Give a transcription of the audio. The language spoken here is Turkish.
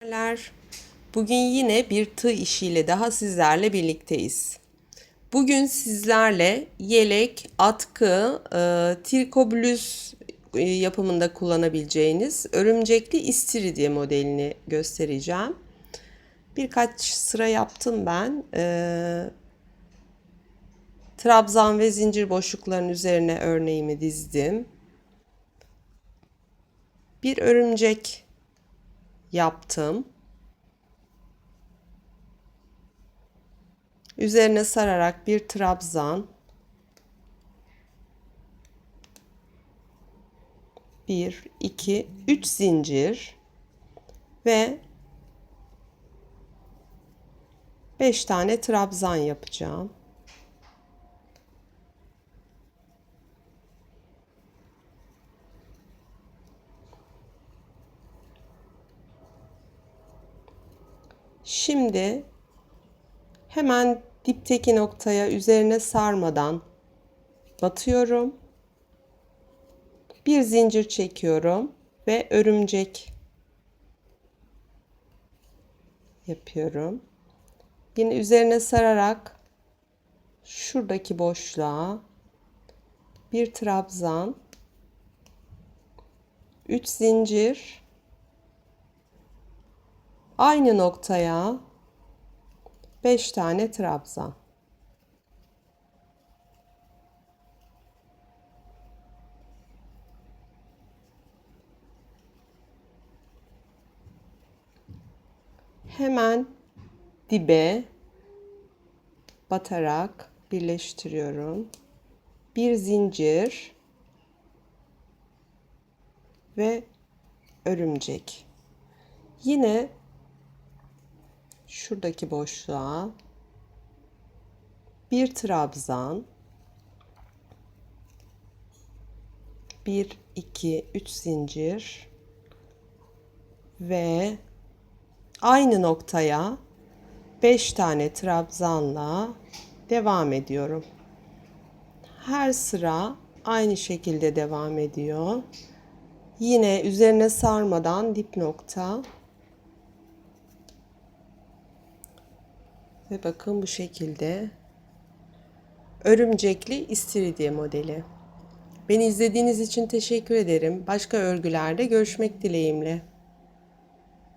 Merhabalar. Bugün yine bir tığ işiyle daha sizlerle birlikteyiz. Bugün sizlerle yelek, atkı, e, triko bluz e, yapımında kullanabileceğiniz örümcekli istiridye modelini göstereceğim. Birkaç sıra yaptım ben. E, trabzan ve zincir boşluklarının üzerine örneğimi dizdim. Bir örümcek yaptım. Üzerine sararak bir trabzan. Bir, iki, üç zincir ve beş tane trabzan yapacağım. Şimdi hemen dipteki noktaya üzerine sarmadan batıyorum. Bir zincir çekiyorum ve örümcek yapıyorum. Yine üzerine sararak şuradaki boşluğa bir trabzan, 3 zincir Aynı noktaya 5 tane trabzan. Hemen dibe batarak birleştiriyorum. Bir zincir ve örümcek. Yine şuradaki boşluğa bir trabzan, bir, iki, üç zincir ve aynı noktaya beş tane trabzanla devam ediyorum. Her sıra aynı şekilde devam ediyor. Yine üzerine sarmadan dip nokta Ve bakın bu şekilde örümcekli istiridye modeli. Beni izlediğiniz için teşekkür ederim. Başka örgülerde görüşmek dileğimle.